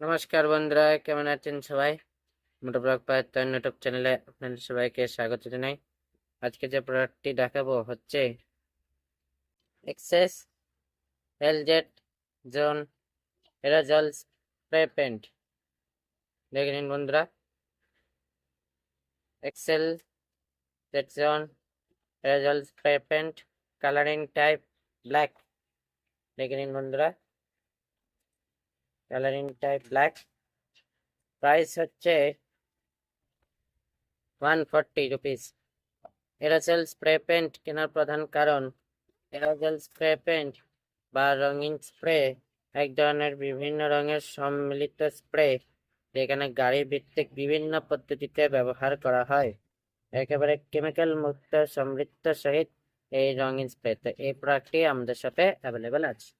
নমস্কার বন্ধুরা, কেমন আছেন সবাই? মোটো ব্লগ পায়তন ইউটিউব চ্যানেলে আপনাদের সবাইকে স্বাগত জানাই। আজকে যে প্রোডাক্টটি দেখাবো হচ্ছে Excel jet zone aerosol spray paint দেখে নিন বন্ধুরা। Excel jet zone aerosol spray paint colouring type black দেখে নিন বন্ধুরা। কালারিং টাইপ ব্ল্যাক প্রাইস হচ্ছে one forty rupees aerosol spray paint কেনার প্রধান কারণ এরাজেল স্প্রে পেন্ট বা রঙিন স্প্রে এক ধরনের বিভিন্ন রঙের সম্মিলিত স্প্রে যেখানে গাড়ি ভিত্তিক বিভিন্ন পদ্ধতিতে ব্যবহার করা হয়। একেবারে কেমিক্যাল মুক্ত সমৃদ্ধ সহিত এই রঙিন স্প্রে তো এই প্রোডাক্টটি আমাদের সাথে অ্যাভেলেবেল আছে।